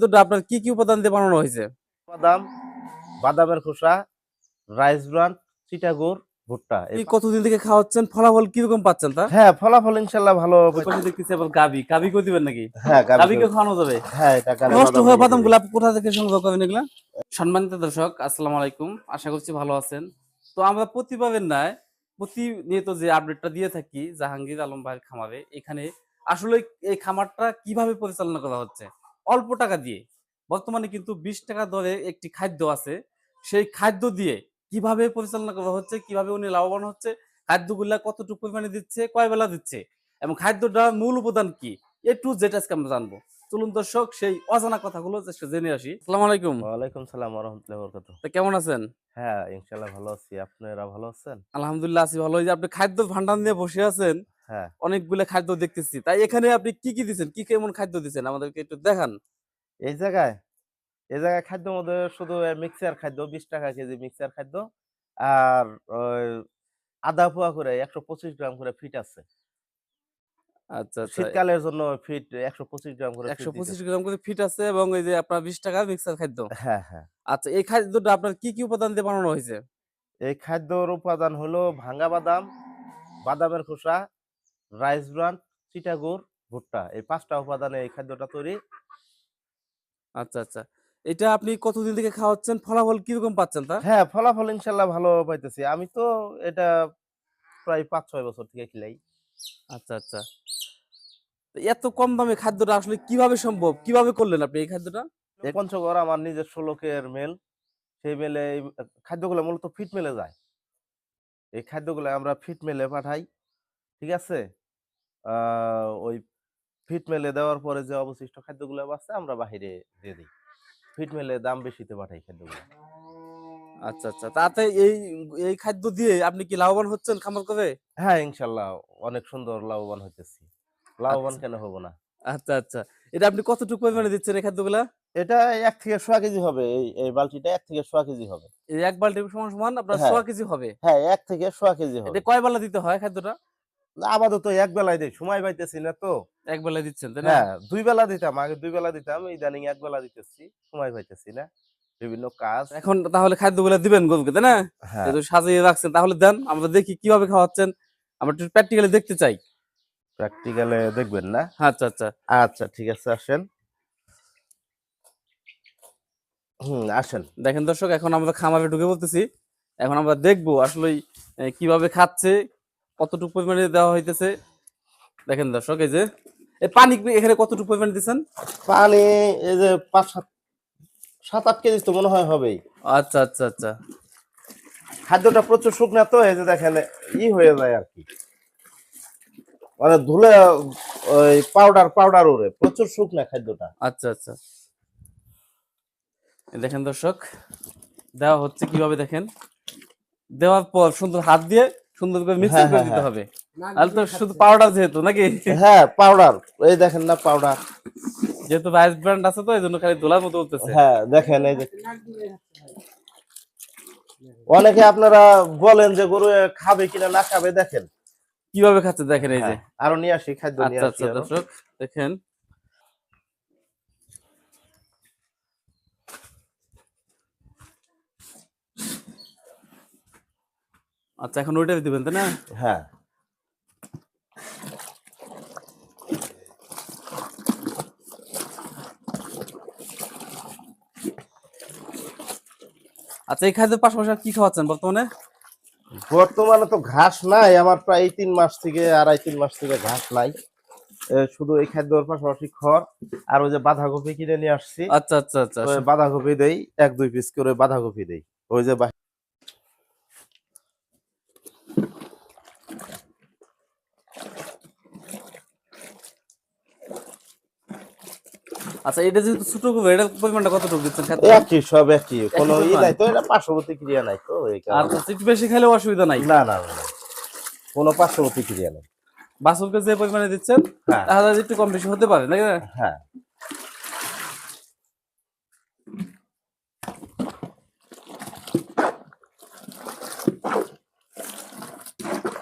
দুটো আপনার কি কি উপাদান দিয়ে বানানো হয়েছে? বাদাম বাদামের খোসা রাইস ব্রান চিটাগুড় ভুট্টা। এই কতদিন থেকে খাওয়াচ্ছেন? ফলাফল কীরকম পাচ্ছেন তা হ্যাঁ ফলাফল ইনশাল্লাহ ভালো পাশে দেখতেছি আবার গাবি গাবি করে দিবেন নাকি? হ্যাঁ গাভী গাবিকে খাওয়ানো যাবে? হ্যাঁ এটা গাভী নষ্ট হয়ে বাদাম। গুলো কোথা থেকে সংগ্রহ করেন এগুলা? সম্মানিত দর্শক আসসালামু আলাইকুম। আশা করছি ভালো আছেন। তো আমরা প্রতিভাবের ন্যায় প্রতিনিয়ত যে আপডেটটা দিয়ে থাকি জাহাঙ্গীর আলম ভাইয়ের খামারে এখানে আসলে এই খামারটা কীভাবে পরিচালনা করা হচ্ছে? অল্প টাকা দিয়ে। বর্তমানে কিন্তু বিশ টাকা দরে একটি খাদ্য আছে। সেই খাদ্য দিয়ে কীভাবে পরিচালনা করা হচ্ছে কীভাবে উনি লাভবান হচ্ছে খাদ্যগুলা কতটুকু পরিমাণে দিচ্ছে কয় বেলা দিচ্ছে এবং খাদ্যটার মূল উপাদান কি? এ টু জেড আজকে আমরা জানব। চলুন দর্শক সেই অজানা কথাগুলো জেনে আসি। আসসালামু আলাইকুম। ওয়ালাইকুম সালাম রহমতুল্লাহ বরকাত তা কেমন আছেন? হ্যাঁ ইনশাল্লাহ ভালো আছি। আপনারা ভালো আছেন? আলহামদুলিল্লাহ আছি ভালো এই যে আপনি খাদ্য ভান্ডার নিয়ে বসে আছেন অনেকগুলো খাদ্য দেখতেছি। তাই এখানে আপনি কি কি দিচ্ছেন কি কেমন খাদ্য দিচ্ছেন আমাদেরকে একটু দেখান। এই জায়গায় এই জায়গায় খাদ্য মধ্যে শুধু মিক্সার খাদ্য বিশ টাকা কেজি মিক্সার খাদ্য আর আধা পোয়া করে একশো পঁচিশ গ্রাম করে ফিট আছে। আচ্ছা আচ্ছা। শীতকালের জন্য ফিট একশো পঁচিশ গ্রাম করে একশো পঁচিশ গ্রাম করে ফিট আছে এবং এই যে আপনার বিশ টাকা মিক্সার খাদ্য। হ্যাঁ হ্যাঁ। আচ্ছা এই খাদ্যটা আপনার কি কি উপাদান দিয়ে বানানো হয়েছে? এই খাদ্যর উপাদান হলো ভাঙ্গা বাদাম বাদামের খোসা রাইস ব্রান চিটাগুড় ভুট্টা। এই পাঁচটা উপাদানে এই খাদ্যটা তৈরি। আচ্ছা আচ্ছা। এটা আপনি কতদিন থেকে খাওয়াচ্ছেন? ফলাফল কীরকম পাচ্ছেন তা? হ্যাঁ ফলাফল ইনশাল্লাহ ভালো পাইতেছি। আমি তো এটা প্রায় পাঁচ ছয় বছর থেকে খেলাই। আচ্ছা আচ্ছা। এত কম দামে খাদ্যটা আসলে কীভাবে সম্ভব? কীভাবে করলেন আপনি এই খাদ্যটা? পঞ্চগড় আমার নিজস্ব লোকের মেল সেই মেলে খাদ্যগুলো মূলত ফিট মেলে যায়। এই খাদ্যগুলো আমরা ফিট মেলে পাঠাই। ঠিক আছে? আহ, ওই ফিট মেলে দেওয়ার পরে যে অবশিষ্ট খাদ্যগুলো বাঁচছে আমরা বাহিরে দিয়ে দিই। ফিট মেলে দাম বেশিতে পাঠাই খাদ্যগুলো। আচ্ছা আচ্ছা। তাতে এই এই খাদ্য দিয়ে আপনি কি লাভবান হচ্ছেন খামার করে? হ্যাঁ ইনশাল্লাহ। অনেক সুন্দর লাভবান হইতেছি। লাভবান আচ্ছা। কেন হব না? আচ্ছা আচ্ছা। এটা আপনি কতটুকু পরিমাণে দিচ্ছেন এই খাদ্যগুলা? এটা এক থেকে সোয়া কেজি হবে। এই এই বালতিটা এক থেকে সোয়া কেজি হবে। এই এক বালতি সমান সমান আপনার হ্যাঁ। সোয়া কেজি হবে? হ্যাঁ এক থেকে সোয়া কেজি হবে। এটা কয় বেলা দিতে হয় খাদ্যটা? আপাতত এক বেলায় দেই সময় পাইতেছি না তো। এক বেলা দিচ্ছেন তাই না? হ্যাঁ দুই বেলা দিতাম আগে দুই বেলা দিতাম ইদানিং এক বেলা দিতেছি সময় পাইতেছি না বিভিন্ন কাজ। এখন তাহলে খাদ্যগুলা দিবেন গরুকে তাই না? হ্যাঁ। সাজিয়ে রাখছেন তাহলে দেন আমরা দেখি কীভাবে খাওয়াচ্ছেন আমরা একটু প্র্যাকটিক্যালি দেখতে চাই। প্র্যাকটিক্যালে দেখবেন না? আচ্ছা আচ্ছা। আচ্ছা ঠিক আছে আসেন। হুম আসেন। দেখেন দর্শক এখন আমরা খামারে ঢুকে বলতেছি এখন আমরা দেখব আসলে কীভাবে খাচ্ছে কতটুকু পরিমাণে দেওয়া হইতেছে? দেখেন দর্শক এই যে এই পানি এখানে কতটুকু পরিমাণে দিচ্ছেন? পানি এই যে পাঁচ সাত সাত আট কেজি তো মনে হয় হবেই। আচ্ছা আচ্ছা আচ্ছা। খাদ্যটা প্রচুর শুকনা তো এই যে দেখেন ই হয়ে যায় আর কি। মানে ধুলে ওই পাউডার পাউডার ওরে প্রচুর শুকনা খাদ্যটা। আচ্ছা আচ্ছা। এই দেখেন দর্শক দেওয়া হচ্ছে কীভাবে দেখেন? দেওয়ার পর সুন্দর হাত দিয়ে সুন্দর করে মিক্স হ্যাঁ, করে হ্যাঁ, দিতে হ্যাঁ। হবে। আর তো শুধু পাউডার যেহেতু নাকি? হ্যাঁ পাউডার এই দেখেন না পাউডার যেহেতু রাইস ব্র্যান্ড আছে তো খালি দোলার মতো উঠতেছে। হ্যাঁ দেখেন এই যে। অনেকে আপনারা বলেন যে গরু খাবে কিনা না খাবে দেখেন। কীভাবে খাচ্ছে দেখেন এই যে। আরও নিয়ে আসি খাদ্য নিয়ে আচ্ছা আসি আচ্ছা দর্শক দেখেন। আচ্ছা এখন ওইটা দিবেন তাই না? হ্যাঁ। আচ্ছা এই খাদ্যের পাশাপাশি কি খাওয়াচ্ছেন বর্তমানে? বর্তমানে তো ঘাস নাই আমার প্রায় তিন মাস থেকে আড়াই তিন মাস থেকে ঘাস নাই। শুধু এই খাদ্যর পাশাপাশি খড় আর ওই যে বাঁধাকপি কিনে নিয়ে আসছি। আচ্ছা আচ্ছা আচ্ছা ওই বাঁধাকপি দেই এক দুই পিস করে বাঁধাকপি দেই। ওই যে আচ্ছা এটা যেহেতু ছোট করব এটার পরিমাণটা কতটুকু দিচ্ছেন? একই সব একই। কোনো ই নাই তো এটা পার্শ্ববর্তী ক্রিয়া নাই তো এই কারণে। আচ্ছা একটু বেশি খেলেও অসুবিধা নাই? না না না না। কোনো পার্শ্ববর্তী ক্রিয়া নাই। বাসুলকে যে পরিমাণে দিচ্ছেন হ্যাঁ। তাহলে একটু কম বেশি হতে পারে নাকি? হ্যাঁ।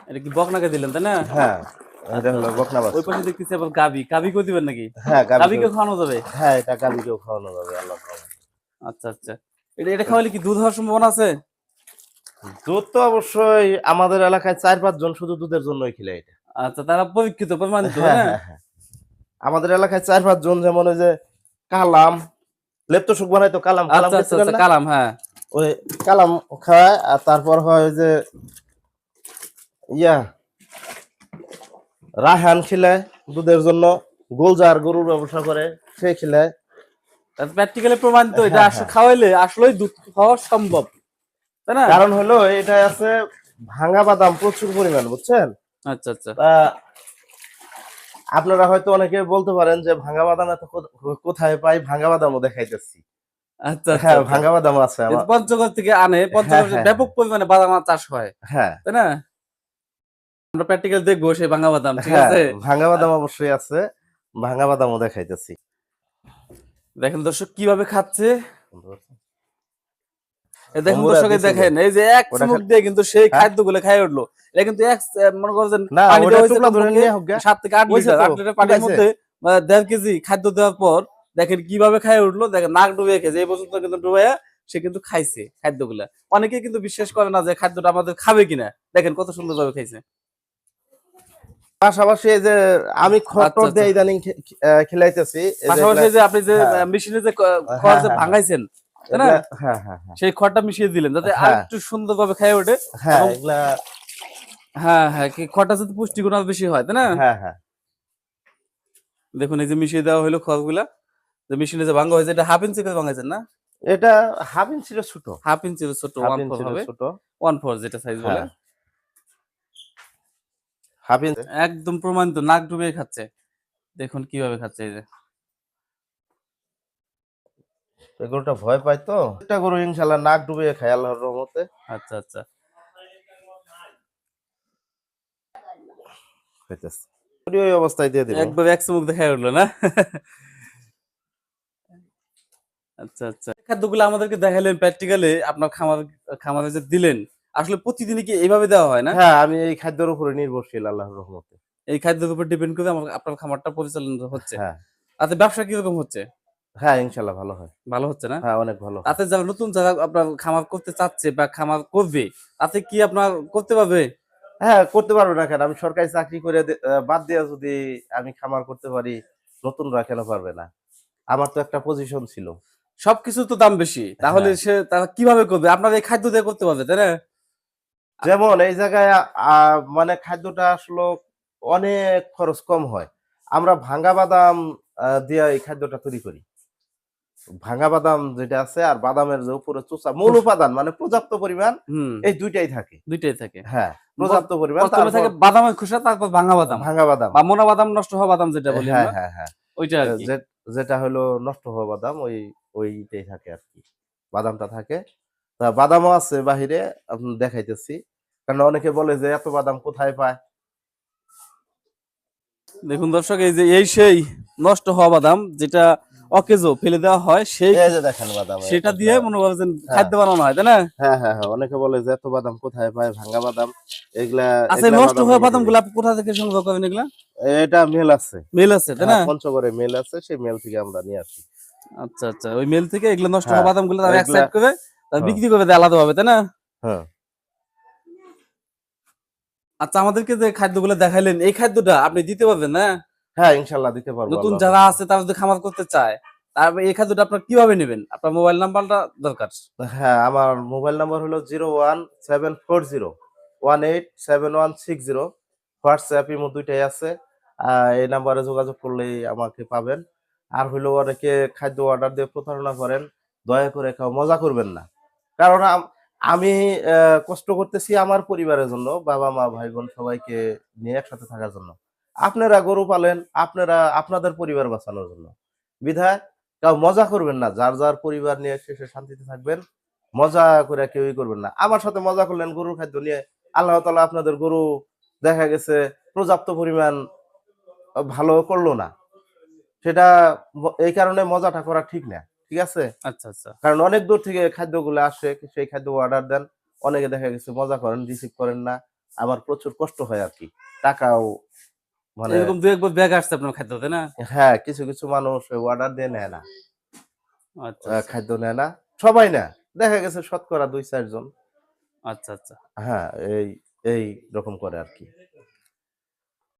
এটা কি বকনাকে দিলেন তাই না? হ্যাঁ। এটা হলো বকনা ওই পাশে দেখতেছি আবার গাবি গাবি করে দিবেন নাকি? হ্যাঁ গাবিকে গাবিকে খাওয়ানো যাবে? হ্যাঁ এটা গাবিকেও খাওয়ানো যাবে আল্লাহ আচ্ছা আচ্ছা। এটা এটা খাওয়ালে কি দুধ হওয়ার সম্ভাবনা আছে? দুধ তো অবশ্যই আমাদের এলাকায় চার পাঁচ জন শুধু দুধের জন্যই এটা। আচ্ছা তারা পরীক্ষিত প্রমাণিত হ্যাঁ, হ্যাঁ? হ্যাঁ, হ্যাঁ। আমাদের এলাকায় চার পাঁচ জন যেমন ওই যে কালাম লেপ্ত সুখ বানাইতো কালাম কালাম আচ্ছা আচ্ছা? কালাম হ্যাঁ। ওই কালাম খায় আর তারপর হয় যে ইয়া রাহান খিলায় দুধের জন্য গোলজার গরুর ব্যবসা করে সে খিলায় প্র্যাকটিক্যালি প্রমাণিত এটা হ্যাঁ, আসলে হ্যাঁ। খাওয়াইলে আসলেই দুধ খাওয়া সম্ভব তাই না? কারণ হলো এটা আছে ভাঙা বাদাম প্রচুর পরিমাণ বুঝছেন? আচ্ছা আচ্ছা। আপনারা হয়তো অনেকে বলতে পারেন যে ভাঙা বাদাম এত কোথায় পাই? ভাঙা বাদামও দেখাইতেছি। আচ্ছা হ্যাঁ আচ্ছা। ভাঙা বাদাম আছে পঞ্চগড় থেকে আনে পঞ্চগড়ে হ্যাঁ, ব্যাপক পরিমাণে বাদাম চাষ হয় হ্যাঁ। তাই না? আমরা প্র্যাকটিক্যাল দেখব সেই ভাঙা বাদাম ঠিক হ্যাঁ আছে? ভাঙা বাদাম অবশ্যই আছে ভাঙা বাদামও দেখাইতেছি। দেখেন দর্শক কীভাবে খাচ্ছে। দর্শকে দেখেন এই যে এক ওটা দিয়ে কিন্তু সেই? খাদ্যগুলো খাই উঠল। এটা কিন্তু এক মনে করছেন না পানি ওটা দেওয়া হয়েছে টুকরা ধরে কমপক্ষে নিয়ে হোক গা। সাত থেকে আট লিটার আট লিটার পানির মধ্যে দেড় কেজি খাদ্য দেওয়ার পর দেখেন কীভাবে খাই উঠল। দেখেন নাক ডুবে খেয়েছে এই পর্যন্ত কিন্তু ডুবাইয়া সে কিন্তু খাইছে খাদ্যগুলা। অনেকে কিন্তু বিশ্বাস করে না যে খাদ্যটা আমাদের খাবে কিনা। দেখেন কত সুন্দর ভাবে খাইছে। পাশাপাশি এই যে আমি খড় আচ্ছা, দিয়ে আচ্ছা। ইদানিং খে- আহ, যে পাশাপাশি যে আপনি যে হ্যাঁ। মেশিনে যে খড় যে হ্যাঁ, ভাঙাইছেন হ্যাঁ হ্যাঁ হ্যাঁ। সেই খড়টা মিশিয়ে দিলেন যাতে আর হ্যাঁ। একটু সুন্দর ভাবে খাই ওঠে হ্যাঁ এগুলা হ্যাঁ হ্যাঁ কি খড়টা যাতে পুষ্টিগুণ বেশি হয় তাই না? হ্যাঁ হ্যাঁ। দেখুন এই যে মিশিয়ে দেওয়া হলো খড়গুলা। যে মেশিনে যে ভাঙা হয়েছে এটা হাফ ইঞ্চি করে ভাঙাইছেন না? এটা হাফ ইঞ্চির ছোট। হাফ ইঞ্চির ছোট ওয়ান ফোর হবে। ছোট। ওয়ান ফোর যেটা সাইজ বলে। হ্যাঁ। হাফ ইঞ্চি একদম প্রমাণিত নাক ডুবে খাচ্ছে। দেখুন কীভাবে খাচ্ছে এই যে। এগুলোটা ভয় পায় তো? এটা গরু ইনশাল্লাহ নাক ডুবিয়ে খায় আল্লাহর রহমতে। আচ্ছা আচ্ছা। ওই অবস্থায় দিয়ে দিব। একবার এক চুমুক দেখাই উঠল না? আচ্ছা আচ্ছা। খাদ্যগুলো আমাদেরকে দেখালেন প্র্যাকটিক্যালি আপনার খামার খামারে যে দিলেন আসলে প্রতিদিনই কি এইভাবে দেওয়া হয় না? হ্যাঁ আমি এই খাদ্যের উপরে নির্ভরশীল আল্লাহর রহমতে। এই খাদ্যের উপর ডিপেন্ড করে আমার আপনার খামারটা পরিচালনা হচ্ছে। হ্যাঁ। তাতে ব্যবসা কীরকম হচ্ছে? হ্যাঁ ইনশাল্লাহ ভালো হয়। ভালো হচ্ছে না? হ্যাঁ অনেক ভালো। তাতে যারা নতুন যারা আপনার খামার করতে চাচ্ছে বা খামার করবে তাতে কি আপনার করতে পারবে? হ্যাঁ করতে পারবে না কেন? আমি সরকারি চাকরি করে বাদ দেওয়া যদি আমি খামার করতে পারি নতুনরা কেন পারবে না? আমার তো একটা পজিশন ছিল। সবকিছু তো দাম বেশি। তাহলে হ্যাঁ। সে তারা কীভাবে করবে? আপনার এই খাদ্য দিয়ে করতে পারবে তাই না? যেমন এই জায়গায় আহ, মানে খাদ্যটা আসলে অনেক খরচ কম হয়। আমরা ভাঙ্গা বাদাম দিয়ে এই খাদ্যটা তৈরি করি। ভাঙ্গা বাদাম যেটা আছে আর বাদামের যে উপরে চোষা মূল উপাদান মানে পর্যাপ্ত পরিমাণ এই দুইটাই থাকে। দুইটাই থাকে। হ্যাঁ পর্যাপ্ত পরিমাণ প্রথমে থাকে বাদামের খোসা তারপর ভাঙা বাদাম। ভাঙ্গা বাদাম। বা মোনা বাদাম নষ্ট হওয়া বাদাম যেটা বলি হ্যাঁ হ্যাঁ হ্যাঁ। ওইটা যেটা হলো নষ্ট হওয়া বাদাম ওই ওইটাই থাকে আর কি। বাদামটা থাকে। তা বাদামও আছে বাহিরে দেখাইতেছি। কারণ অনেকে বলে যে এত বাদাম কোথায় পায়? দেখুন দর্শক এই যে এই সেই নষ্ট হওয়া বাদাম যেটা অকেজো ফেলে দেওয়া হয় সেই দেখেন বাদাম সেটা দিয়ে মনে করছেন খাদ্য বানানো হয় তাই না? হ্যাঁ হ্যাঁ হ্যাঁ অনেকে বলে যে এত বাদাম কোথায় পায়? ভাঙ্গা বাদাম এগুলা আচ্ছা নষ্ট হওয়া বাদাম। গুলা কোথা থেকে সংগ্রহ করেন এগুলা? এটা মেল আছে। মেল আছে তাই না? হ্যাঁ, পঞ্চগড়ে মেল আছে সেই মেল থেকে আমরা নিয়ে আসি। আচ্ছা আচ্ছা ওই মেল থেকে এগুলো নষ্ট হওয়া হ্যাঁ, বাদামগুলো তারা এক এগুলা- সাইড করে তারা হ্যাঁ। বিক্রি করে দেয় আলাদা ভাবে তাই না? হ্যাঁ। আচ্ছা আমাদেরকে যে খাদ্যগুলো দেখাইলেন এই খাদ্যটা আপনি দিতে পারবেন না? হ্যাঁ ইনশাল্লাহ দিতে পারব নতুন আল্লাহ যারা আছে তারা যদি খামার করতে চায় তারপর এই খাদ্যটা আপনার কীভাবে নেবেন? আপনার মোবাইল নাম্বারটা দরকার। হ্যাঁ আমার মোবাইল নাম্বার হলো zero one seven four zero one eight seven one six zero. WhatsApp imo দুইটাই আছে। আহ, এই নাম্বারে যোগাযোগ করলেই আমাকে পাবেন। আর হইল অনেকে খাদ্য অর্ডার দিয়ে প্রতারণা করেন দয়া করে কেউ মজা করবেন না। কারণ আম- আমি কষ্ট করতেছি আমার পরিবারের জন্য, বাবা, মা ভাই বোন সবাইকে নিয়ে একসাথে থাকার জন্য। আপনারা গরু পালেন, আপনারা, আপনাদের পরিবার বাঁচানোর জন্য। বিধায় কেউ মজা করবেন না, যার যার পরিবার নিয়ে শেষে শান্তিতে থাকবেন, মজা করে কেউই করবেন না। আমার সাথে মজা করলেন গরুর খাদ্য নিয়ে, আল্লাহ তালা আপনাদের গরু দেখা গেছে পর্যাপ্ত পরিমাণ ভালো করল না। সেটা এই কারণে মজাটা করা ঠিক না। ঠিক আছে? আচ্ছা আচ্ছা। কারণ অনেক দূর থেকে খাদ্যগুলো আসে সেই খাদ্য অর্ডার দেন। অনেকে দেখা গেছে মজা করেন রিসিভ করেন না। আবার প্রচুর কষ্ট হয় আর কি। টাকাও মানে এরকম দু একবার ব্যাগ আসছে আপনার খাদ্য না? হ্যাঁ কিছু কিছু মানুষ অর্ডার দিয়ে নেয় না। আচ্ছা খাদ্য নেয় না। সবাই না দেখা গেছে শতকরা দুই চারজন। আচ্ছা আচ্ছা। হ্যাঁ এই এই রকম করে আর কি।